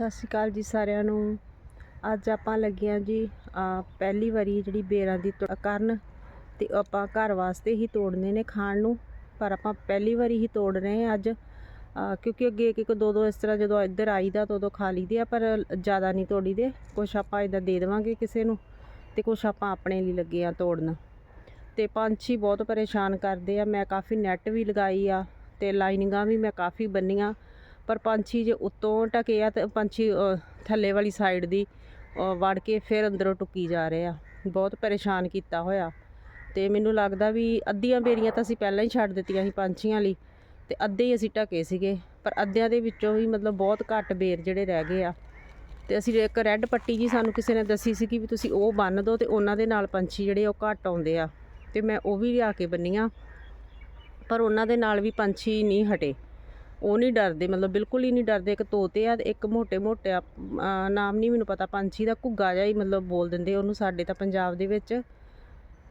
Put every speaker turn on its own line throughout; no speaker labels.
ਸਤਿ ਸ਼੍ਰੀ ਅਕਾਲ ਜੀ ਸਾਰਿਆਂ ਨੂੰ। ਅੱਜ ਆਪਾਂ ਲੱਗੀਆਂ ਜੀ ਪਹਿਲੀ ਵਾਰੀ ਜਿਹੜੀ ਬੇਰਾਂ ਦੀ ਤੁੜ ਕਰਨ ਤੇ ਆਪਾਂ ਘਰ ਵਾਸਤੇ ਹੀ ਤੋੜਨੇ ਨੇ ਖਾਣ ਨੂੰ। ਪਰ ਆਪਾਂ ਪਹਿਲੀ ਵਾਰੀ ਹੀ ਤੋੜ ਰਹੇ ਹਾਂ ਅੱਜ। ਕਿਉਂਕਿ ਅੱਗੇ ਇੱਕ ਇੱਕ, ਦੋ ਦੋ ਇਸ ਤਰ੍ਹਾਂ ਜਦੋਂ ਇੱਧਰ ਆਈਦਾ ਤਾਂ ਉਦੋਂ ਖਾ ਲਈਦੇ ਆ, ਪਰ ਜ਼ਿਆਦਾ ਨਹੀਂ ਤੋੜੀ ਦੇ ਕੁਛ ਆਪਾਂ ਇਦਾਂ ਦੇ ਦੇਵਾਂਗੇ ਕਿਸੇ ਨੂੰ ਤੇ ਕੁਛ ਆਪਾਂ ਆਪਣੇ ਲਈ ਲੱਗੇ ਆ ਤੋੜਨ। ਤੇ ਪੰਛੀ ਬਹੁਤ ਪਰੇਸ਼ਾਨ ਕਰਦੇ ਆ। ਮੈਂ ਕਾਫੀ ਨੈੱਟ ਵੀ ਲਗਾਈ ਆ ਤੇ ਲਾਈਨਿੰਗਾਂ ਵੀ ਮੈਂ ਕਾਫੀ ਬੰਨੀਆਂ। ਪਰ ਪੰਛੀ ਜੇ ਉੱਤੋਂ ਟਕੇ ਆ ਤੇ ਪੰਛੀ ਥੱਲੇ ਵਾਲੀ ਸਾਈਡ ਦੀ ਵੜ ਕੇ ਫਿਰ ਅੰਦਰੋਂ ਟੁੱਕੀ ਜਾ ਰਹੇ ਆ। ਬਹੁਤ ਪਰੇਸ਼ਾਨ ਕੀਤਾ ਹੋਇਆ। ਤੇ ਮੈਨੂੰ ਲੱਗਦਾ ਵੀ ਅੱਧੀਆਂ ਬੇਰੀਆਂ ਤਾਂ ਅਸੀਂ ਪਹਿਲਾਂ ਹੀ ਛੱਡ ਦਿੱਤੀਆਂ ਸੀ ਪੰਛੀਆਂ ਲਈ। ਤੇ ਅੱਧੇ ਹੀ ਅਸੀਂ ਢਕੇ ਸੀਗੇ। ਪਰ ਅੱਧਿਆਂ ਦੇ ਵਿੱਚੋਂ ਵੀ ਮਤਲਬ ਬਹੁਤ ਘੱਟ ਬੇਰ ਜਿਹੜੇ ਰਹਿ ਗਏ ਆ। ਤੇ ਅਸੀਂ ਇੱਕ ਰੈੱਡ ਪੱਟੀ ਜੀ ਸਾਨੂੰ ਕਿਸੇ ਨੇ ਦੱਸੀ ਸੀ ਕਿ ਵੀ ਤੁਸੀਂ ਉਹ ਬੰਨ ਦਿਓ ਤੇ ਉਹਨਾਂ ਦੇ ਨਾਲ ਪੰਛੀ ਜਿਹੜੇ ਉਹ ਘੱਟ ਆਉਂਦੇ ਆ। ਤੇ ਮੈਂ ਉਹ ਵੀ ਲਿਆ ਕੇ ਬੰਨੀਆਂ ਪਰ ਉਹਨਾਂ ਦੇ ਨਾਲ ਵੀ ਪੰਛੀ ਨਹੀਂ ਹਟੇ। ਉਹ ਨਹੀਂ ਡਰਦੇ, ਮਤਲਬ ਬਿਲਕੁਲ ਹੀ ਨਹੀਂ ਡਰਦੇ। ਇੱਕ ਤੋਤੇ ਆ ਇੱਕ ਮੋਟੇ ਮੋਟੇ ਨਾਮ ਨਹੀਂ ਮੈਨੂੰ ਪਤਾ, ਪੰਛੀ ਦਾ ਘੁੱਗਾ ਜਿਹਾ ਹੀ ਮਤਲਬ ਬੋਲ ਦਿੰਦੇ ਉਹਨੂੰ ਸਾਡੇ ਤਾਂ ਪੰਜਾਬ ਦੇ ਵਿੱਚ।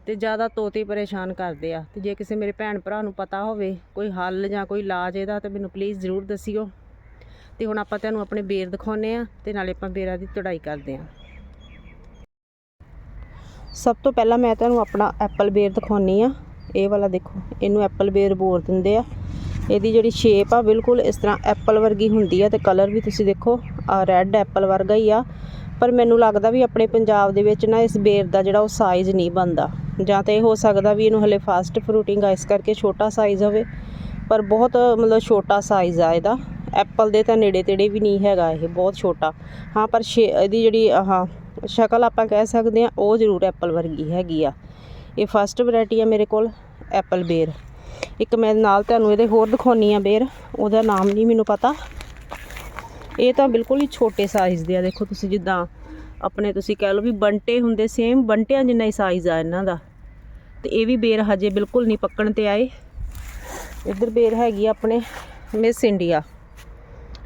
ਤੇ ਜ਼ਿਆਦਾ ਤੋਤੇ ਪਰੇਸ਼ਾਨ ਕਰਦੇ ਆ। ਤੇ ਜੇ ਕਿਸੇ ਮੇਰੇ ਭੈਣ ਭਰਾ ਨੂੰ ਪਤਾ ਹੋਵੇ, ਕੋਈ ਹੱਲ ਜਾਂ ਕੋਈ ਇਲਾਜ ਇਹਦਾ, ਤਾਂ ਮੈਨੂੰ ਪਲੀਜ਼ ਜ਼ਰੂਰ ਦੱਸਿਓ। ਤੇ ਹੁਣ ਆਪਾਂ ਤੁਹਾਨੂੰ ਆਪਣੇ ਬੇਰ ਦਿਖਾਉਨੇ ਆ, ਤੇ ਨਾਲੇ ਆਪਾਂ ਬੇਰਾਂ ਦੀ ਚੜਾਈ ਕਰਦੇ ਆ। ਸਭ ਤੋਂ ਪਹਿਲਾਂ ਮੈਂ ਤੁਹਾਨੂੰ ਆਪਣਾ ਐਪਲ ਬੇਰ ਦਿਖਾਉਣੀ ਆ। ਇਹ ਵਾਲਾ ਦੇਖੋ, ਇਹਨੂੰ ਐਪਲ ਬੇਰ ਬੋਲ ਦਿੰਦੇ ਆ। ਇਹਦੀ ਜਿਹੜੀ ਸ਼ੇਪ ਆ, ਬਿਲਕੁਲ ਇਸ ਤਰ੍ਹਾਂ ਐਪਲ ਵਰਗੀ ਹੁੰਦੀ ਆ ਤੇ ਕਲਰ ਵੀ ਤੁਸੀਂ ਦੇਖੋ, ਆ ਰੈੱਡ ਐਪਲ ਵਰਗਾ ਹੀ ਆ। ਪਰ ਮੈਨੂੰ ਲੱਗਦਾ ਵੀ ਆਪਣੇ ਪੰਜਾਬ ਦੇ ਵਿੱਚ ਨਾ ਇਸ ਬੇਰ ਦਾ ਜਿਹੜਾ ਉਹ ਸਾਈਜ਼ ਨਹੀਂ ਬਣਦਾ। ਜਾਂ ਤਾਂ ਇਹ ਹੋ ਸਕਦਾ ਵੀ ਇਹਨੂੰ ਹਲੇ ਫਾਸਟ ਫਰੂਟਿੰਗ ਆ, ਇਸ ਕਰਕੇ ਛੋਟਾ ਸਾਈਜ਼ ਹੋਵੇ। ਪਰ ਬਹੁਤ ਮਤਲਬ ਛੋਟਾ ਸਾਈਜ਼ ਆ ਇਹਦਾ। ਐਪਲ ਦੇ ਤਾਂ ਨੇੜੇ ਤੇੜੇ ਵੀ ਨਹੀਂ ਹੈਗਾ ਇਹ, ਬਹੁਤ ਛੋਟਾ। ਹਾਂ, ਪਰ ਸ਼ੇ- ਇਹਦੀ ਜਿਹੜੀ, ਆਹ, ਸ਼ਕਲ ਆਪਾਂ ਕਹਿ ਸਕਦੇ ਆ ਉਹ ਜ਼ਰੂਰ ਐਪਲ ਵਰਗੀ ਹੈਗੀ ਆ। ਇਹ ਫਸਟ ਵੈਰਾਈਟੀ ਆ ਮੇਰੇ ਕੋਲ ਐਪਲ ਬੇਰ। ਇੱਕ ਮੈਂ ਨਾਲ ਤੁਹਾਨੂੰ ਇਹਦੇ ਹੋਰ ਦਿਖਾਉਣੀ ਆ ਬੇਰ, ਉਹਦਾ ਨਾਮ ਨਹੀਂ ਮੈਨੂੰ ਪਤਾ। ਇਹ ਤਾਂ ਬਿਲਕੁਲ ਹੀ ਛੋਟੇ ਸਾਈਜ਼ ਦੇ ਆ, ਦੇਖੋ ਤੁਸੀਂ ਜਿੱਦਾਂ ਆਪਣੇ ਤੁਸੀਂ ਕਹਿ ਲਓ ਵੀ ਬੰਟੇ ਹੁੰਦੇ ਸੇਮ ਬੰਟਿਆਂ ਜਿੰਨਾ ਹੀ ਸਾਈਜ਼ ਆ ਇਹਨਾਂ ਦਾ। ਤੇ ਇਹ ਵੀ ਬੇਰ ਹਜੇ ਬਿਲਕੁਲ ਨਹੀਂ ਪੱਕਣ ਤੇ ਆਏ। ਇੱਧਰ ਬੇਰ ਹੈਗੀ ਆ ਆਪਣੇ ਮਿਸ ਇੰਡੀਆ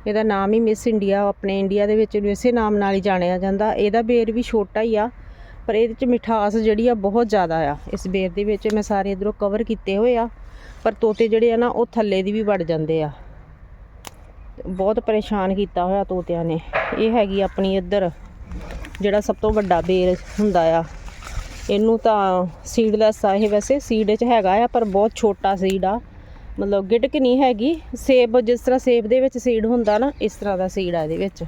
ਇਹਦਾ ਨਾਮ ਹੀ ਮਿਸ ਇੰਡੀਆ ਆਪਣੇ ਇੰਡੀਆ ਦੇ ਵਿੱਚ ਇਹਨੂੰ ਇਸੇ ਨਾਮ ਨਾਲ ਹੀ ਜਾਣਿਆ ਜਾਂਦਾ। ਇਹਦਾ ਬੇਰ ਵੀ ਛੋਟਾ ਹੀ ਆ, ਪਰ ਇਹਦੇ ਚ ਮਿਠਾਸ ਜਿਹੜੀ ਆ ਬਹੁਤ ਜ਼ਿਆਦਾ ਆ। ਇਸ ਬੇਰ ਦੇ ਵਿੱਚ ਮੈਂ ਸਾਰੇ ਇਧਰੋਂ ਕਵਰ ਕੀਤੇ ਹੋਏ ਆ। ਪਰ ਤੋਤੇ ਜਿਹੜੇ ਆ ਨਾ, ਉਹ ਥੱਲੇ ਦੀ ਵੀ ਵੜ ਜਾਂਦੇ ਆ। ਬਹੁਤ ਪਰੇਸ਼ਾਨ ਕੀਤਾ ਹੋਇਆ ਤੋਤਿਆਂ ਨੇ। ਇਹ ਹੈਗੀ ਆਪਣੀ ਇੱਧਰ, ਜਿਹੜਾ ਸਭ ਤੋਂ ਵੱਡਾ ਬੇਰ ਹੁੰਦਾ ਆ। ਇਹਨੂੰ ਤਾਂ ਸੀਡਲੈਸ ਆ ਇਹ ਵੈਸੇ ਸੀਡ 'ਚ ਹੈਗਾ ਆ, ਪਰ ਬਹੁਤ ਛੋਟਾ ਸੀਡ ਆ। ਮਤਲਬ ਗਿਟਕ ਨਹੀਂ ਹੈਗੀ। ਸੇਬ, ਜਿਸ ਤਰ੍ਹਾਂ ਸੇਬ ਦੇ ਵਿੱਚ ਸੀਡ ਹੁੰਦਾ ਨਾ, ਇਸ ਤਰ੍ਹਾਂ ਦਾ ਸੀਡ ਆ ਇਹਦੇ ਵਿੱਚ।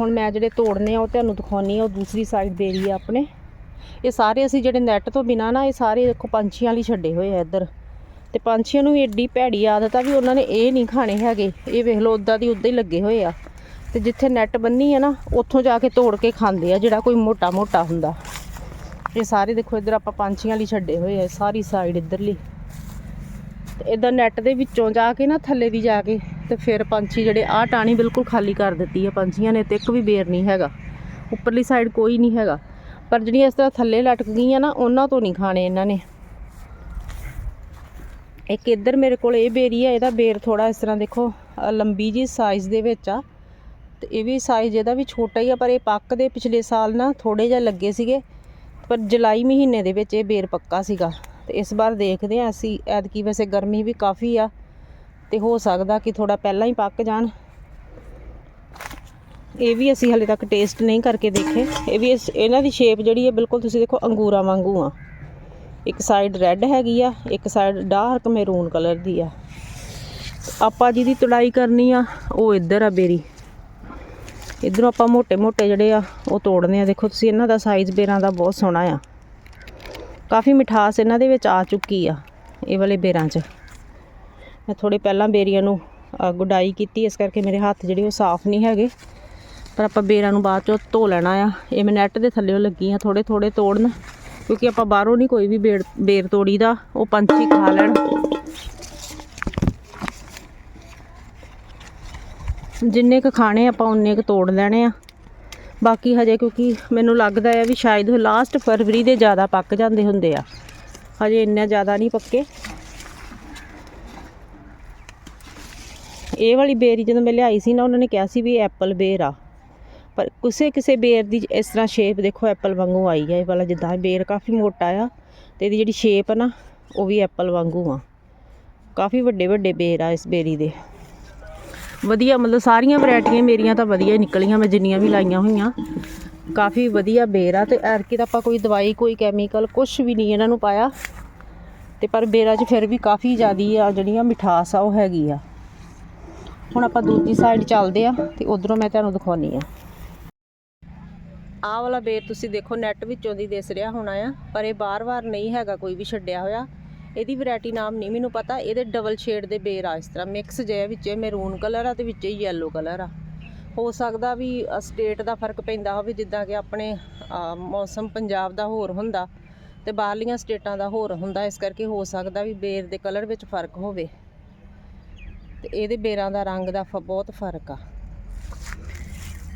ਹੁਣ ਮੈਂ ਜਿਹੜੇ ਤੋੜਨੇ ਆ, ਉਹ ਤੁਹਾਨੂੰ ਦਿਖਾਉਣੀ ਆ, ਉਹ ਦੂਸਰੀ ਸਾਈਡ ਬੇਰੀ ਆ ਆਪਣੇ। ਇਹ ਸਾਰੇ ਅਸੀਂ ਜਿਹੜੇ ਨੈੱਟ ਤੋਂ ਬਿਨਾ ਨਾ, ਇਹ ਸਾਰੇ ਦੇਖੋ ਪੰਛੀਆਂ ਲਈ ਛੱਡੇ ਹੋਏ ਆ ਇੱਧਰ। ਤੇ ਪੰਛੀਆਂ ਨੂੰ ਵੀ ਏਡੀ ਭੈੜੀ ਆਦਤ ਆ ਵੀ ਉਹਨਾਂ ਨੇ ਇਹ ਨਹੀਂ ਖਾਣੇ ਹੈਗੇ। ਇਹ ਵੇਖ ਲਓ ਉਦਾਂ ਦੀ ਉਦਾਂ ਹੀ ਲੱਗੇ ਹੋਏ ਆ। ਤੇ ਜਿੱਥੇ ਨੈੱਟ ਬੰਨੀ ਆ ਨਾ, ਉੱਥੋਂ ਜਾ ਕੇ ਤੋੜ ਕੇ ਖਾਂਦੇ ਆ, ਜਿਹੜਾ ਕੋਈ ਮੋਟਾ ਮੋਟਾ ਹੁੰਦਾ। ਇਹ ਸਾਰੇ ਦੇਖੋ, ਇੱਧਰ ਆਪਾਂ ਪੰਛੀਆਂ ਲਈ ਛੱਡੇ ਹੋਏ ਆ ਸਾਰੀ ਸਾਈਡ ਇੱਧਰਲੀ। ਤੇ ਇਦਾਂ ਨੈੱਟ ਦੇ ਵਿੱਚੋਂ ਜਾ ਕੇ ਨਾ, ਥੱਲੇ ਦੀ ਜਾ ਕੇ, ਤੇ ਫਿਰ ਪੰਛੀ ਜਿਹੜੇ, ਆਹ ਟਾਣੀ ਬਿਲਕੁਲ ਖਾਲੀ ਕਰ ਦਿੱਤੀ ਆ ਪੰਛੀਆਂ ਨੇ, ਤੇ ਇੱਕ ਵੀ ਬੇਰ ਨਹੀਂ ਹੈਗਾ। ਉੱਪਰਲੀ ਸਾਈਡ ਕੋਈ ਨਹੀਂ ਹੈਗਾ। ਪਰ ਜਿਹੜੀਆਂ ਇਸ ਤਰ੍ਹਾਂ ਥੱਲੇ ਲਟਕ ਗਈਆਂ ਨਾ, ਉਹਨਾਂ ਤੋਂ ਨਹੀਂ ਖਾਣੇ ਇਹਨਾਂ ਨੇ। ਇੱਕ ਇੱਧਰ ਮੇਰੇ ਕੋਲ ਇਹ ਬੇਰੀ ਆ, ਇਹਦਾ ਬੇਰ ਥੋੜਾ ਇਸ ਤਰ੍ਹਾਂ ਦੇਖੋ ਲੰਬੀ ਜੀ ਸਾਈਜ਼ ਦੇ ਵਿੱਚ ਆ। ਤੇ ਇਹ ਵੀ ਸਾਈਜ਼ ਇਹਦਾ ਵੀ ਛੋਟਾ ਹੀ ਆ, ਪਰ ਇਹ ਪੱਕਦੇ ਪਿਛਲੇ ਸਾਲ ਨਾ ਥੋੜੇ ਜਿਹਾ ਲੱਗੇ ਸੀਗੇ। ਪਰ ਜੁਲਾਈ ਮਹੀਨੇ ਦੇ ਵਿੱਚ ਇਹ ਬੇਰ ਪੱਕਾ ਸੀਗਾ। ਤੇ ਇਸ ਵਾਰ ਦੇਖਦੇ ਆ ਅਸੀਂ, ਐਤਕੀ ਵੈਸੇ ਗਰਮੀ ਵੀ ਕਾਫੀ ਆ, ਤੇ ਹੋ ਸਕਦਾ ਕਿ ਥੋੜਾ ਪਹਿਲਾਂ ਹੀ ਪੱਕ ਜਾਣ। ਇਹ ਵੀ ਅਸੀਂ ਹਲੇ ਤੱਕ ਟੇਸਟ ਨਹੀਂ ਕਰਕੇ ਦੇਖੇ। ਇਹ ਵੀ ਇਸ- ਇਹਨਾਂ ਦੀ ਸ਼ੇਪ ਜਿਹੜੀ ਹੈ, ਬਿਲਕੁਲ ਤੁਸੀਂ ਦੇਖੋ, ਅੰਗੂਰਾਂ ਵਾਂਗੂ ਆ। ਇੱਕ ਸਾਈਡ ਰੈੱਡ ਹੈਗੀ ਆ, ਇੱਕ ਸਾਈਡ ਡਾਰਕ ਮੈਰੂਨ ਕਲਰ ਦੀ ਆ। ਆਪਾਂ ਜਿਹਦੀ ਤੁੜਾਈ ਕਰਨੀ ਆ, ਉਹ ਇੱਧਰ ਆ ਬੇਰੀ। ਇੱਧਰੋਂ ਆਪਾਂ ਮੋٹے-ਮੋٹے ਜਿਹੜੇ ਆ, ਉਹ ਤੋੜਨੇ ਆ। ਦੇਖੋ ਤੁਸੀਂ ਇਹਨਾਂ ਦਾ ਸਾਈਜ਼ ਬੇਰਾਂ ਦਾ ਬਹੁਤ ਸੋਹਣਾ ਆ। ਕਾਫੀ ਮਿਠਾਸ ਇਹਨਾਂ ਦੇ ਵਿੱਚ ਆ ਚੁੱਕੀ ਆ, ਇਹ ਵਾਲੇ ਬੇਰਾਂ 'ਚ। ਮੈਂ ਥੋੜੇ ਪਹਿਲਾਂ ਬੇਰੀਆਂ ਨੂੰ ਗੁਡਾਈ ਕੀਤੀ, ਇਸ ਕਰਕੇ ਮੇਰੇ ਹੱਥ ਜਿਹੜੇ ਉਹ ਸਾਫ਼ ਨਹੀਂ ਹੈਗੇ। ਪਰ ਆਪਾਂ ਬੇਰਾਂ ਨੂੰ ਬਾਅਦ ਚੋਂ ਧੋ ਲੈਣਾ ਆ। ਇਹ ਮੈਂ ਨੈਟ ਦੇ ਥੱਲੇੋਂ ਲੱਗੀ ਆ ਥੋੜੇ ਥੋੜੇ ਤੋੜਨ। ਕਿਉਂਕਿ ਆਪਾਂ ਬਾਹਰੋਂ ਨਹੀਂ ਕੋਈ ਵੀ ਬੇੜ ਬੇਰ ਤੋੜੀ ਦਾ, ਉਹ ਪੰਛੀ ਖਾ ਲੈਣ। ਜਿੰਨੇ ਕੁ ਖਾਣੇ ਆਪਾਂ, ਉਨੇ ਕੁ ਤੋੜ ਲੈਣੇ ਆ। ਬਾਕੀ ਹਜੇ ਕਿਉਂਕਿ ਮੈਨੂੰ ਲੱਗਦਾ ਹੈ ਵੀ ਸ਼ਾਇਦ ਉਹ ਲਾਸਟ ਫਰਵਰੀ ਦੇ ਜ਼ਿਆਦਾ ਪੱਕ ਜਾਂਦੇ ਹੁੰਦੇ ਆ। ਹਜੇ ਇੰਨਾ ਜ਼ਿਆਦਾ ਨਹੀਂ ਪੱਕੇ। ਇਹ ਵਾਲੀ ਬੇਰੀ ਜਦੋਂ ਮੈਂ ਲਿਆਈ ਸੀ ਨਾ, ਉਹਨਾਂ ਨੇ ਕਿਹਾ ਸੀ ਵੀ ਐਪਲ ਬੇਰ ਆ। ਕਿਸੇ ਕਿਸੇ ਬੇਰ ਦੀ ਇਸ ਤਰ੍ਹਾਂ ਸ਼ੇਪ ਦੇਖੋ ਐਪਲ ਵਾਂਗੂ ਆਈ ਹੈ ਇਹ ਵਾਲਾ ਜਿੱਦਾਂ ਬੇਰ ਕਾਫੀ ਮੋਟਾ ਆ ਤੇ ਇਹਦੀ ਜਿਹੜੀ ਸ਼ੇਪ ਆ ਨਾ, ਉਹ ਵੀ ਐਪਲ ਵਾਂਗੂ ਆ। ਕਾਫੀ ਵੱਡੇ ਵੱਡੇ ਬੇਰ ਆ ਇਸ ਬੇਰੀ ਦੇ। ਵਧੀਆ, ਮਤਲਬ ਸਾਰੀਆਂ ਵੈਰਾਈਟੀਆਂ ਮੇਰੀਆਂ ਤਾਂ ਵਧੀਆ ਹੀ ਨਿਕਲੀਆਂ, ਮੈਂ ਜਿੰਨੀਆਂ ਵੀ ਲਾਈਆਂ ਹੋਈਆਂ, ਕਾਫੀ ਵਧੀਆ ਬੇਰ ਆ ਤੇ ਐਰਕੀ ਤਾਂ ਆਪਾਂ ਕੋਈ ਦਵਾਈ, ਕੋਈ ਕੈਮੀਕਲ ਕੁਝ ਵੀ ਨਹੀਂ ਇਹਨਾਂ ਨੂੰ ਪਾਇਆ। ਤੇ ਪਰ ਬੇਰਾਂ 'ਚ ਫਿਰ ਵੀ ਕਾਫੀ ਜ਼ਿਆਦੀ ਆ, ਜਿਹੜੀਆਂ ਮਿਠਾਸ ਆ, ਉਹ ਹੈਗੀ ਆ। ਹੁਣ ਆਪਾਂ ਦੂਜੀ ਸਾਈਡ ਚੱਲਦੇ ਆ ਤੇ ਉਧਰੋਂ ਮੈਂ ਤੁਹਾਨੂੰ ਦਿਖਾਉਣੀ ਆ। ਆਹ ਵਾਲਾ ਬੇਰ ਤੁਸੀਂ ਦੇਖੋ ਨੈੱਟ ਵਿੱਚੋਂ ਦੀ ਦਿਸ ਰਿਹਾ ਹੋਣਾ ਆ, ਪਰ ਇਹ ਬਾਰ-ਬਾਰ ਨਹੀਂ ਹੈਗਾ ਕੋਈ ਵੀ ਛੱਡਿਆ ਹੋਇਆ। ਇਹਦੀ ਵੈਰਾਈਟੀ ਨਾਮ ਨਹੀਂ ਮੈਨੂੰ ਪਤਾ, ਇਹਦੇ ਡਬਲ ਸ਼ੇਡ ਦੇ ਬੇਰ ਆ ਇਸ ਤਰ੍ਹਾਂ। ਮਿਕਸ ਜੇ ਵਿੱਚ ਮੈਰੂਨ ਕਲਰ ਆ ਤੇ ਵਿੱਚ ਯੈਲੋ ਕਲਰ ਆ। ਹੋ ਸਕਦਾ ਵੀ ਸਟੇਟ ਦਾ ਫ਼ਰਕ ਪੈਂਦਾ ਹੋਵੇ, ਜਿੱਦਾਂ ਕਿ ਆਪਣੇ ਮੌਸਮ ਪੰਜਾਬ ਦਾ ਹੋਰ ਹੁੰਦਾ ਤੇ ਬਾਹਰਲੀਆਂ ਸਟੇਟਾਂ ਦਾ ਹੋਰ ਹੁੰਦਾ। ਇਸ ਕਰਕੇ ਹੋ ਸਕਦਾ ਵੀ ਬੇਰ ਦੇ ਕਲਰ ਵਿੱਚ ਫ਼ਰਕ ਹੋਵੇ। ਤੇ ਇਹਦੇ ਬੇਰਾਂ ਦਾ ਰੰਗ ਦਾ ਫ- ਬਹੁਤ ਫ਼ਰਕ ਆ।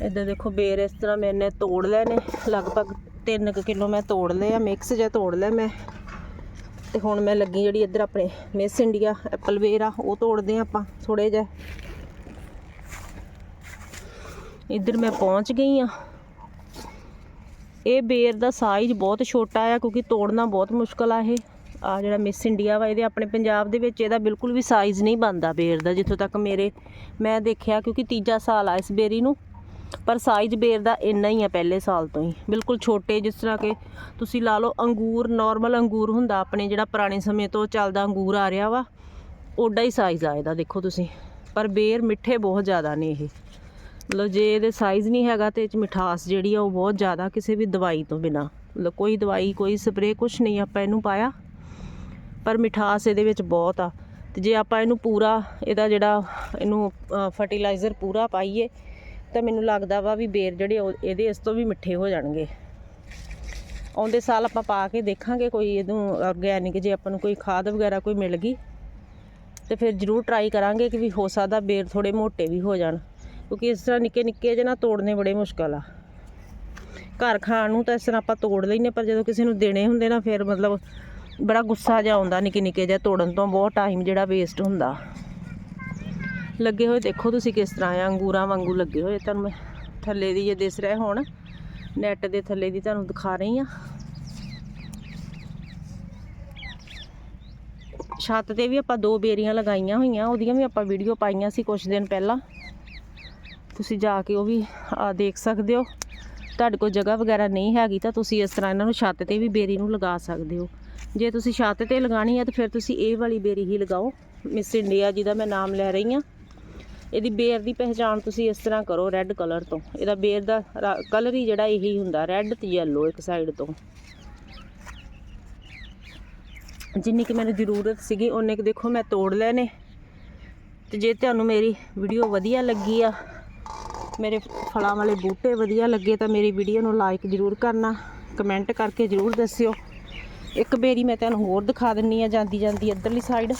ਇੱਧਰ ਦੇਖੋ ਬੇਰ ਇਸ ਤਰ੍ਹਾਂ ਮੈਨੇ ਤੋੜ ਲਏ ਨੇ। ਲਗਭਗ 3 ਕਿਲੋ ਮੈਂ ਤੋੜ ਲਏ ਆ ਮਿਕਸ ਜਿਹਾ ਤੋੜ ਲਿਆ ਮੈਂ। ਤੇ ਹੁਣ ਮੈਂ ਲੱਗੀ ਜਿਹੜੀ ਇੱਧਰ ਆਪਣੇ ਮਿਸ ਇੰਡੀਆ ਐਪਲ ਬੇਰ ਆ, ਉਹ ਤੋੜਦੇ ਆ ਆਪਾਂ ਥੋੜੇ ਜਿਹਾ। ਇੱਧਰ ਮੈਂ ਪਹੁੰਚ ਗਈ ਆ ਇਹ ਬੇਰ ਦਾ ਸਾਈਜ਼ ਬਹੁਤ ਛੋਟਾ ਆ, ਕਿਉਂਕਿ ਤੋੜਨਾ ਬਹੁਤ ਮੁਸ਼ਕਲ ਆ ਇਹ। ਆ ਜਿਹੜਾ ਮਿਸ ਇੰਡੀਆ ਵਾ, ਇਹਦੇ ਆਪਣੇ ਪੰਜਾਬ ਦੇ ਵਿੱਚ ਇਹਦਾ ਬਿਲਕੁਲ ਵੀ ਸਾਈਜ਼ ਨਹੀਂ ਬਣਦਾ ਬੇਰ ਦਾ, ਜਿੱਥੋਂ ਤੱਕ ਮੇਰੇ ਮੈਂ ਦੇਖਿਆ, ਕਿਉਂਕਿ ਤੀਜਾ ਸਾਲ ਆ ਇਸ ਬੇਰੀ ਨੂੰ। ਪਰ ਸਾਈਜ਼ ਬੇਰ ਦਾ ਇੰਨਾ ਹੀ ਆ ਪਹਿਲੇ ਸਾਲ ਤੋਂ ਹੀ। ਬਿਲਕੁਲ ਛੋਟੇ, ਜਿਸ ਤਰ੍ਹਾਂ ਕਿ ਤੁਸੀਂ ਲਾ ਲਓ ਅੰਗੂਰ ਨਾਰਮਲ ਅੰਗੂਰ ਹੁੰਦਾ ਆਪਣੇ ਜਿਹੜਾ ਪੁਰਾਣੇ ਸਮੇਂ ਤੋਂ ਚੱਲਦਾ ਅੰਗੂਰ ਆ ਰਿਹਾ ਵਾ, ਓਡਾ ਹੀ ਸਾਈਜ਼ ਆ ਇਹਦਾ, ਦੇਖੋ ਤੁਸੀਂ। ਪਰ ਬੇਰ ਮਿੱਠੇ ਬਹੁਤ ਜ਼ਿਆਦਾ ਨੇ ਇਹ। ਮਤਲਬ ਜੇ ਇਹਦੇ ਸਾਈਜ਼ ਨਹੀਂ ਹੈਗਾ ਤੇ ਇਹ ਚ ਮਿਠਾਸ ਜਿਹੜੀ ਆ ਉਹ ਬਹੁਤ ਜ਼ਿਆਦਾ ਕਿਸੇ ਵੀ ਦਵਾਈ ਤੋਂ ਬਿਨਾ। ਮਤਲਬ ਕੋਈ ਦਵਾਈ, ਕੋਈ ਸਪਰੇਅ ਕੁਝ ਨਹੀਂ ਆਪਾਂ ਇਹਨੂੰ ਪਾਇਆ। ਪਰ ਮਿਠਾਸ ਇਹਦੇ ਵਿੱਚ ਬਹੁਤ ਆ। ਤੇ ਜੇ ਆਪਾਂ ਇਹਨੂੰ ਪੂਰਾ, ਇਹਦਾ ਜਿਹੜਾ ਇਹਨੂੰ ਫਰਟੀਲਾਈਜ਼ਰ ਪੂਰਾ ਪਾਈਏ ਤਾਂ ਮੈਨੂੰ ਲੱਗਦਾ ਵਾ ਵੀ ਬੇਰ ਜਿਹੜੇ ਉਹ, ਇਹਦੇ ਇਸ ਤੋਂ ਵੀ ਮਿੱਠੇ ਹੋ ਜਾਣਗੇ। ਆਉਂਦੇ ਸਾਲ ਆਪਾਂ ਪਾ ਕੇ ਦੇਖਾਂਗੇ, ਕੋਈ ਇਹਨੂੰ ਆਰਗੈਨਿਕ ਜੇ ਆਪਾਂ ਨੂੰ ਕੋਈ ਖਾਦ ਵਗੈਰਾ ਕੋਈ ਮਿਲ ਗਈ, ਤੇ ਫਿਰ ਜ਼ਰੂਰ ਟਰਾਈ ਕਰਾਂਗੇ ਕਿ ਵੀ ਹੋ ਸਕਦਾ ਬੇਰ ਥੋੜੇ ਮੋਟੇ ਵੀ ਹੋ ਜਾਣ, ਕਿਉਂਕਿ ਇਸ ਤਰ੍ਹਾਂ ਨਿੱਕੇ ਨਿੱਕੇ ਜਿਹੇ ਨਾ ਤੋੜਨੇ ਬੜੇ ਮੁਸ਼ਕਲ ਆ। ਘਰ ਖਾਣ ਨੂੰ ਤਾਂ ਇਸ ਤਰ੍ਹਾਂ ਆਪਾਂ ਤੋੜ ਲੈਨੇ ਪਰ ਜਦੋਂ ਕਿਸੇ ਨੂੰ ਦੇਣੇ ਹੁੰਦੇ ਨਾ ਫਿਰ ਮਤਲਬ ਬੜਾ ਗੁੱਸਾ ਜਿਹਾ ਆਉਂਦਾ ਨਿੱਕੇ ਨਿੱਕੇ ਜਿਹੇ ਤੋੜਨ ਤੋਂ, ਬਹੁਤ ਟਾਈਮ ਜਿਹੜਾ ਵੇਸਟ ਹੁੰਦਾ। ਲੱਗੇ ਹੋਏ, ਦੇਖੋ ਤੁਸੀਂ ਕਿਸ ਤਰ੍ਹਾਂ ਆ, ਅੰਗੂਰਾਂ ਵਾਂਗੂ ਲੱਗੇ ਹੋਏ ਤੁਹਾਨੂੰ ਮੈਂ ਥੱਲੇ ਦੀ ਜੇ ਦਿਸ ਰਿਹਾ ਹੁਣ ਨੈਟ ਦੇ ਥੱਲੇ ਦੀ ਤੁਹਾਨੂੰ ਦਿਖਾ ਰਹੀ ਆ ਛੱਤ ਤੇ ਵੀ ਆਪਾਂ ਦੋ ਬੇਰੀਆਂ ਲਗਾਈਆਂ ਹੋਈਆਂ, ਉਹਦੀਆਂ ਵੀ ਆਪਾਂ ਵੀਡੀਓ ਪਾਈਆਂ ਸੀ ਕੁਝ ਦਿਨ ਪਹਿਲਾਂ। ਤੁਸੀਂ ਜਾ ਕੇ ਉਹ ਵੀ, ਆ ਦੇਖ ਸਕਦੇ ਹੋ। ਤੁਹਾਡੇ ਕੋਲ ਜਗ੍ਹਾ ਵਗੈਰਾ ਨਹੀਂ ਹੈਗੀ ਤਾਂ ਤੁਸੀਂ ਇਸ ਤਰ੍ਹਾਂ ਇਹਨਾਂ ਨੂੰ ਛੱਤ ਤੇ ਵੀ ਬੇਰੀ ਨੂੰ ਲਗਾ ਸਕਦੇ ਹੋ। ਜੇ ਤੁਸੀਂ ਛੱਤ ਤੇ ਲਗਾਣੀ ਹੈ ਤਾਂ ਫਿਰ ਤੁਸੀਂ ਇਹ ਵਾਲੀ ਬੇਰੀ ਹੀ ਲਗਾਓ ਮਿਸ ਇੰਡੀਆ ਜਿਹਦਾ ਮੈਂ ਨਾਮ ਲੈ ਰਹੀ ਹਾਂ। ਇਹਦੀ ਬੇਰ ਦੀ ਪਹਿਚਾਣ ਤੁਸੀਂ ਇਸ ਤਰ੍ਹਾਂ ਕਰੋ ਰੈੱਡ ਕਲਰ ਤੋਂ। ਇਹਦਾ ਬੇਰ ਦਾ ਕਲਰ ਹੀ ਜਿਹੜਾ ਇਹੀ ਹੁੰਦਾ ਰੈੱਡ ਤੇ ਯੈਲੋ ਇੱਕ ਸਾਈਡ ਤੋਂ। ਜਿੰਨੀ ਕਿ ਮੈਨੂੰ ਜ਼ਰੂਰਤ ਸੀਗੀ ਉਹਨੇ ਕਿ ਦੇਖੋ ਮੈਂ ਤੋੜ ਲਏ ਨੇ ਤੇ ਜੇ ਤੁਹਾਨੂੰ ਮੇਰੀ ਵੀਡੀਓ ਵਧੀਆ ਲੱਗੀ ਆ, ਮੇਰੇ ਫਲਾਂ ਵਾਲੇ ਬੂਟੇ ਵਧੀਆ ਲੱਗੇ, ਤਾਂ ਮੇਰੀ ਵੀਡੀਓ ਨੂੰ ਲਾਈਕ ਜ਼ਰੂਰ ਕਰਨਾ। ਕਮੈਂਟ ਕਰਕੇ ਜ਼ਰੂਰ ਦੱਸਿਓ। ਇੱਕ ਬੇਰੀ ਮੈਂ ਤੁਹਾਨੂੰ ਹੋਰ ਦਿਖਾ ਦਿੰਨੀ ਆ ਜਾਂਦੀ ਜਾਂਦੀ ਇੱਧਰਲੀ ਸਾਈਡ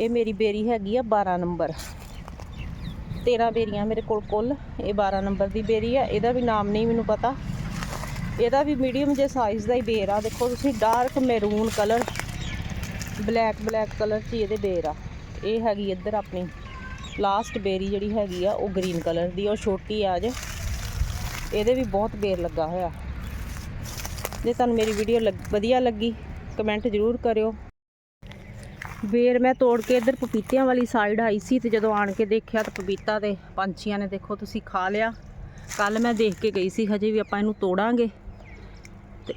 ਇਹ ਮੇਰੀ ਬੇਰੀ ਹੈਗੀ ਆ 12 ਨੰਬਰ। 13 ਬੇਰੀਆਂ ਮੇਰੇ ਕੋਲ ਕੁੱਲ, ਇਹ 12 ਨੰਬਰ ਦੀ ਬੇਰੀ ਆ। ਇਹਦਾ ਵੀ ਨਾਮ ਨਹੀਂ ਮੈਨੂੰ ਪਤਾ। ਇਹਦਾ ਵੀ ਮੀਡੀਅਮ ਜੇ ਸਾਈਜ਼ ਦਾ ਹੀ ਬੇਰ ਆ। ਦੇਖੋ ਤੁਸੀਂ dark maroon colour black black colour 'ਚ ਹੀ ਇਹਦੇ ਬੇਰ ਆ। ਇਹ ਹੈਗੀ ਇੱਧਰ ਆਪਣੀ ਲਾਸਟ ਬੇਰੀ ਜਿਹੜੀ ਹੈਗੀ ਆ, ਉਹ ਗ੍ਰੀਨ ਕਲਰ ਦੀ ਉਹ ਛੋਟੀ ਆ ਜੇ ਇਹਦੇ ਵੀ ਬਹੁਤ ਬੇਰ ਲੱਗਾ ਹੋਇਆ। ਜੇ ਤੁਹਾਨੂੰ ਮੇਰੀ ਵੀਡੀਓ ਵਧੀਆ ਲੱਗੀ ਕਮੈਂਟ ਜ਼ਰੂਰ ਕਰਿਓ। ਵੇਰ ਮੈਂ ਤੋੜ ਕੇ ਇੱਧਰ ਪਪੀਤਿਆਂ ਵਾਲੀ ਸਾਈਡ ਆਈ ਸੀ ਤੇ ਜਦੋਂ ਆਣ ਕੇ ਦੇਖਿਆ ਤਾਂ ਪਪੀਤਾ ਤੇ ਪੰਛੀਆਂ ਨੇ ਦੇਖੋ ਤੁਸੀਂ ਖਾ ਲਿਆ। ਕੱਲ ਮੈਂ ਦੇਖ ਕੇ ਗਈ ਸੀ ਹਜੇ ਵੀ ਆਪਾਂ ਇਹਨੂੰ ਤੋੜਾਂਗੇ। ਤੇ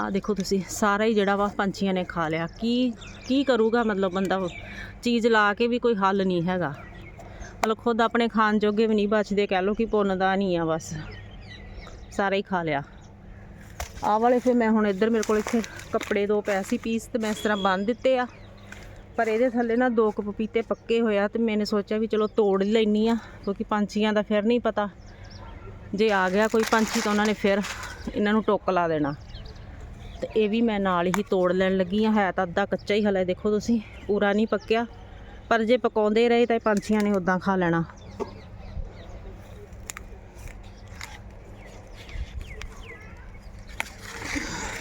ਆ ਦੇਖੋ ਤੁਸੀਂ, ਸਾਰਾ ਹੀ ਜਿਹੜਾ ਵਾ ਪੰਛੀਆਂ ਨੇ ਖਾ ਲਿਆ। ਕੀ ਕੀ ਕਰੂਗਾ ਮਤਲਬ ਬੰਦਾ? ਚੀਜ਼ ਲਾ ਕੇ ਵੀ ਕੋਈ ਹੱਲ ਨਹੀਂ ਹੈਗਾ। ਮਤਲਬ ਖੁਦ ਆਪਣੇ ਖਾਣ ਜੋਗੇ ਵੀ ਨਹੀਂ ਬਚਦੇ, ਕਹਿ ਲਓ ਕਿ ਪੁੰਨਦਾ ਨਹੀਂ ਆ ਬਸ। ਸਾਰਾ ਹੀ ਖਾ ਲਿਆ। ਆਹ ਵਾਲੇ ਫਿਰ ਮੈਂ ਹੁਣ ਇੱਧਰ ਮੇਰੇ ਕੋਲ ਇੱਥੇ ਕੱਪੜੇ ਦੋ ਪੈ ਸੀ ਪੀਸ ਤੇ ਮੈਂ ਇਸ ਤਰ੍ਹਾਂ ਬੰਨ ਦਿੱਤੇ ਆ। ਪਰ ਇਹਦੇ ਥੱਲੇ ਨਾ ਦੋ ਕੁ ਪਪੀਤੇ ਪੱਕੇ ਹੋਇਆ ਤੇ ਮੈਨੇ ਸੋਚਿਆ ਵੀ ਚਲੋ ਤੋੜ ਲੈਣੀ ਆ, ਕਿਉਂਕਿ ਪੰਛੀਆਂ ਦਾ ਫਿਰ ਨਹੀਂ ਪਤਾ। ਜੇ ਆ ਗਿਆ ਕੋਈ ਪੰਛੀ ਤਾਂ ਉਹਨਾਂ ਨੇ ਫਿਰ ਇਹਨਾਂ ਨੂੰ ਟੋਕ ਲਾ ਦੇਣਾ। ਤੇ ਇਹ ਵੀ ਮੈਂ ਨਾਲ ਹੀ ਤੋੜ ਲੈਣ ਲੱਗੀ ਆ, ਹੈ ਤਾਂ ਅੱਧਾ ਕੱਚਾ ਹੀ ਹਲੇ ਦੇਖੋ ਤੁਸੀਂ, ਪੂਰਾ ਨਹੀਂ ਪੱਕਿਆ। ਪਰ ਜੇ ਪਕਾਉਂਦੇ ਰਹੇ ਤਾਂ ਇਹ ਪੰਛੀਆਂ ਨੇ ਉਦਾਂ ਖਾ ਲੈਣਾ।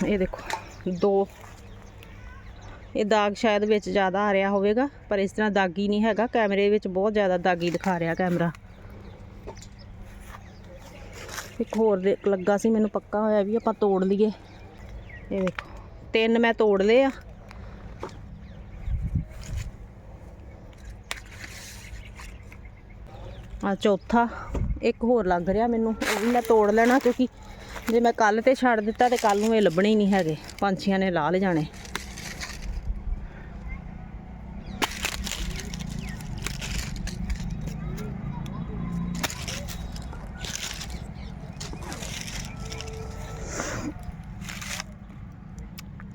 ਇਹ ਦੇਖੋ, ਦੋ ਇਹ ਦਾਗ ਸ਼ਾਇਦ ਵਿੱਚ ਜ਼ਿਆਦਾ ਆ ਰਿਹਾ ਹੋਵੇਗਾ, ਪਰ ਇਸ ਤਰ੍ਹਾਂ ਦਾਗੀ ਨਹੀਂ ਹੈਗਾ। ਕੈਮਰੇ ਵਿੱਚ ਬਹੁਤ ਜ਼ਿਆਦਾ ਦਾਗੀ ਦਿਖਾ ਰਿਹਾ ਕੈਮਰਾ। ਇੱਕ ਹੋਰ ਲੱਗਾ ਸੀ, ਮੈਨੂੰ ਪੱਕਾ ਹੋਇਆ ਵੀ ਆਪਾਂ ਤੋੜ ਲਈਏ। ਇਹ ਵੇਖੋ, ਤਿੰਨ ਮੈਂ ਤੋੜ ਲਏ ਆ। ਆ ਚੌਥਾ, ਇੱਕ ਹੋਰ ਲੱਗ ਰਿਹਾ ਮੈਨੂੰ, ਉਹ ਵੀ ਮੈਂ ਤੋੜ ਲੈਣਾ ਕਿਉਂਕਿ ਜੇ ਮੈਂ ਕੱਲ ਤੇ ਛੱਡ ਦਿੱਤਾ ਤੇ ਕੱਲ ਨੂੰ ਇਹ ਲੱਭਣੇ ਹੀ ਨਹੀਂ ਹੈਗੇ। ਪੰਛੀਆਂ ਨੇ ਲਾ ਲੈ ਜਾਣੇ।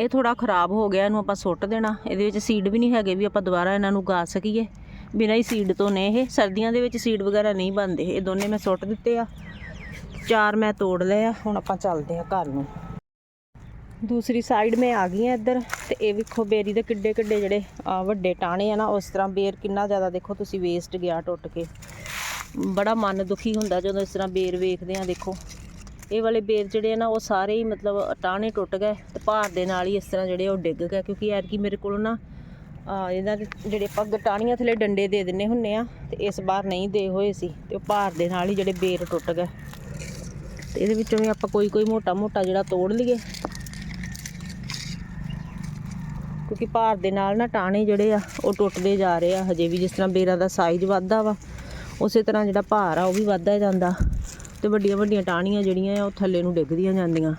ਇਹ ਥੋੜਾ ਖਰਾਬ ਹੋ ਗਿਆ, ਇਹਨੂੰ ਆਪਾਂ ਸੁੱਟ ਦੇਣਾ। ਇਹਦੇ ਵਿੱਚ ਸੀਡ ਵੀ ਨਹੀਂ ਹੈਗੇ ਵੀ ਆਪਾਂ ਦੁਬਾਰਾ ਇਹਨਾਂ ਨੂੰ ਗਾ ਸਕੀਏ। ਬਿਨਾਂ ਹੀ ਸੀਡ ਤੋਂ ਨੇ ਇਹ। ਸਰਦੀਆਂ ਦੇ ਵਿੱਚ ਸੀਡ ਵਗੈਰਾ ਨਹੀਂ ਬਣਦੇ। ਇਹ ਦੋਨੇ ਮੈਂ ਸੁੱਟ ਦਿੱਤੇ ਆ। ਚਾਰ ਮੈਂ ਤੋੜ ਲਏ ਆ। ਹੁਣ ਆਪਾਂ ਚੱਲਦੇ ਆ ਘਰ ਨੂੰ। ਦੂਸਰੀ ਸਾਈਡ ਮੈਂ ਆ ਗਈ ਆ ਇੱਧਰ ਤੇ ਇਹ ਵੇਖੋ ਬੇਰੀ ਦੇ ਕਿੱਡੇ ਕਿੱਡੇ ਜਿਹੜੇ ਵੱਡੇ ਟਾਣੇ ਆ ਨਾ, ਉਸ ਤਰ੍ਹਾਂ ਬੇਰ ਕਿੰਨਾ ਜ਼ਿਆਦਾ ਦੇਖੋ ਤੁਸੀਂ ਵੇਸਟ ਗਿਆ ਟੁੱਟ ਕੇ। ਬੜਾ ਮਨ ਦੁਖੀ ਹੁੰਦਾ ਜਦੋਂ ਇਸ ਤਰ੍ਹਾਂ ਬੇਰ ਵੇਖਦੇ ਆ ਦੇਖੋ। ਇਹ ਵਾਲੇ ਬੇਰ ਜਿਹੜੇ ਆ ਨਾ, ਉਹ ਸਾਰੇ ਹੀ ਮਤਲਬ ਟਾਹਣੇ ਟੁੱਟ ਗਏ ਤੇ ਭਾਰ ਦੇ ਨਾਲ ਹੀ ਇਸ ਤਰ੍ਹਾਂ ਜਿਹੜੇ ਉਹ ਡਿੱਗ ਗਏ, ਕਿਉਂਕਿ ਐਤਕੀ ਮੇਰੇ ਕੋਲ ਨਾ, ਆ, ਇਹਨਾਂ ਦੇ ਜਿਹੜੇ ਪੱਗ ਟਾਹਣੀਆਂ ਥੱਲੇ ਡੰਡੇ ਦੇ ਦਿੰਨੇ ਹੁੰਨੇ ਆ, ਤੇ ਇਸ ਵਾਰ ਨਹੀਂ ਦੇ ਹੋਏ ਸੀ, ਤੇ ਉਹ ਭਾਰ ਦੇ ਨਾਲ ਹੀ ਜਿਹੜੇ ਬੇਰ ਟੁੱਟ ਗਏ। ਤੇ ਇਹਦੇ ਵਿੱਚੋਂ ਵੀ ਆਪਾਂ ਕੋਈ ਕੋਈ ਮੋਟਾ ਮੋਟਾ ਜਿਹੜਾ ਤੋੜ ਲਈਏ। ਕਿਉਂਕਿ ਭਾਰ ਦੇ ਨਾਲ ਨਾ ਟਾਣੇ ਜਿਹੜੇ ਆ, ਉਹ ਟੁੱਟਦੇ ਜਾ ਰਹੇ ਆ, ਹਜੇ ਵੀ ਜਿਸ ਤਰ੍ਹਾਂ ਬੇਰਾਂ ਦਾ ਸਾਈਜ਼ ਵੱਧਦਾ ਵਾ, ਉਸੇ ਤਰ੍ਹਾਂ ਜਿਹੜਾ ਭਾਰ ਆ, ਉਹ ਵੀ ਵੱਧਦਾ ਜਾਂਦਾ। ਤੇ ਵੱਡੀਆਂ ਵੱਡੀਆਂ ਟਾਹਣੀਆਂ ਜਿਹੜੀਆਂ ਆ, ਉਹ ਥੱਲੇ ਨੂੰ ਡਿੱਗਦੀਆਂ ਜਾਂਦੀਆਂ।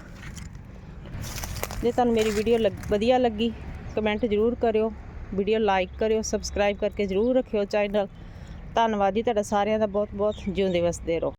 ਜੇ ਤੁਹਾਨੂੰ ਮੇਰੀ ਵੀਡੀਓ ਵਧੀਆ ਲੱਗੀ ਕਮੈਂਟ ਜ਼ਰੂਰ ਕਰਿਓ। ਵੀਡੀਓ ਲਾਈਕ ਕਰਿਓ ਸਬਸਕ੍ਰਾਈਬ ਕਰਕੇ ਜ਼ਰੂਰ ਰੱਖਿਓ ਚੈਨਲ ਧੰਨਵਾਦ ਜੀ, ਤੁਹਾਡਾ ਸਾਰਿਆਂ ਦਾ ਬਹੁਤ ਬਹੁਤ ਜਿਉਂਦੇ ਵਸਦੇ ਰਹੋ।